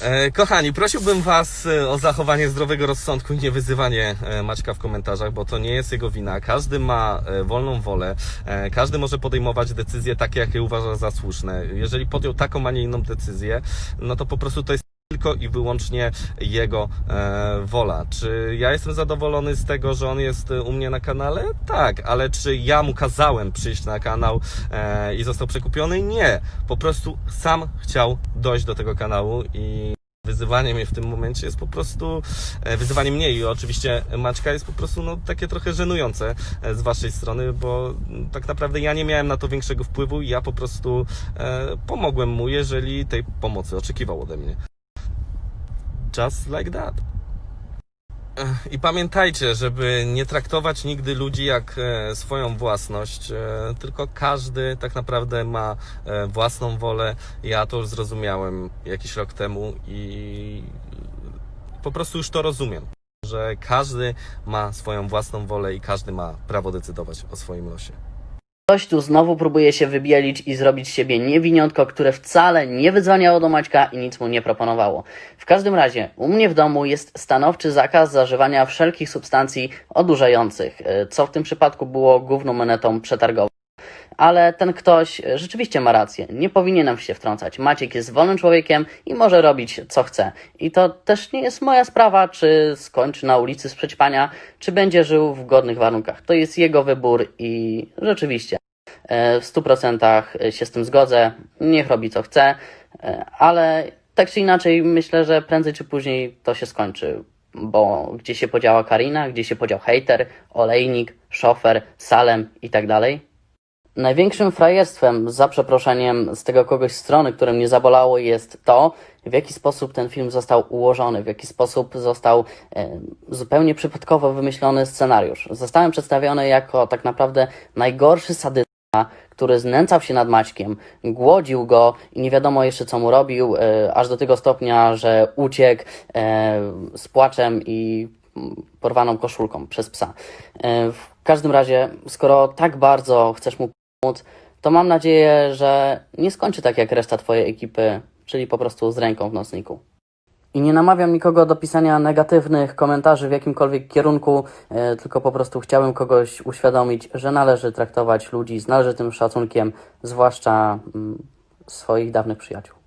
E, kochani, prosiłbym Was e, o zachowanie zdrowego rozsądku i nie wyzywanie e, Maćka w komentarzach, bo to nie jest jego wina. Każdy ma wolną wolę, każdy może podejmować decyzje takie, jakie uważa za słuszne. Jeżeli podjął taką, a nie inną decyzję, no to po prostu to jest tylko i wyłącznie jego e, wola. Czy ja jestem zadowolony z tego, że on jest e, u mnie na kanale? Tak, ale czy ja mu kazałem przyjść na kanał e, i został przekupiony? Nie. Po prostu sam chciał dojść do tego kanału i wyzywanie mnie w tym momencie jest po prostu, e, wyzywanie mnie i oczywiście Maćka jest po prostu no, takie trochę żenujące e, z waszej strony, bo mm, tak naprawdę ja nie miałem na to większego wpływu i ja po prostu e, pomogłem mu, jeżeli tej pomocy oczekiwał ode mnie. Just like that. I pamiętajcie, żeby nie traktować nigdy ludzi jak e, swoją własność, e, tylko każdy tak naprawdę ma e, własną wolę. Ja to już zrozumiałem jakiś rok temu i po prostu już to rozumiem, że każdy ma swoją własną wolę i każdy ma prawo decydować o swoim losie. Ktoś tu znowu próbuje się wybielić i zrobić z siebie niewiniątko, które wcale nie wydzwaniało do Maćka i nic mu nie proponowało. W każdym razie, u mnie w domu jest stanowczy zakaz zażywania wszelkich substancji odurzających, e, co w tym przypadku było główną monetą przetargową. Ale ten ktoś e, rzeczywiście ma rację. Nie powinienem się wtrącać. Maciek jest wolnym człowiekiem i może robić co chce. I to też nie jest moja sprawa, czy skończy na ulicy z przećpania, czy będzie żył w godnych warunkach. To jest jego wybór i rzeczywiście e, w 100% się z tym zgodzę. Niech robi co chce, e, ale tak czy inaczej myślę, że prędzej czy później to się skończy. Bo gdzie się podziała Karina, gdzie się podział hater, olejnik, szofer, salem i tak dalej. Największym frajerstwem, za przeproszeniem, z tego kogoś strony, które mnie zabolało, jest to, w jaki sposób ten film został ułożony, w jaki sposób został e, zupełnie przypadkowo wymyślony scenariusz. Zostałem przedstawiony jako tak naprawdę najgorszy sadysta, który znęcał się nad Maćkiem, głodził go i nie wiadomo jeszcze co mu robił, e, aż do tego stopnia, że uciekł e, z płaczem i porwaną koszulką przez psa. E, w każdym razie, skoro tak bardzo chcesz mu pomóc, to mam nadzieję, że nie skończy tak jak reszta Twojej ekipy, czyli po prostu z ręką w nocniku. I nie namawiam nikogo do pisania negatywnych komentarzy w jakimkolwiek kierunku, e, tylko po prostu chciałem kogoś uświadomić, że należy traktować ludzi z należytym szacunkiem, zwłaszcza mm, swoich dawnych przyjaciół.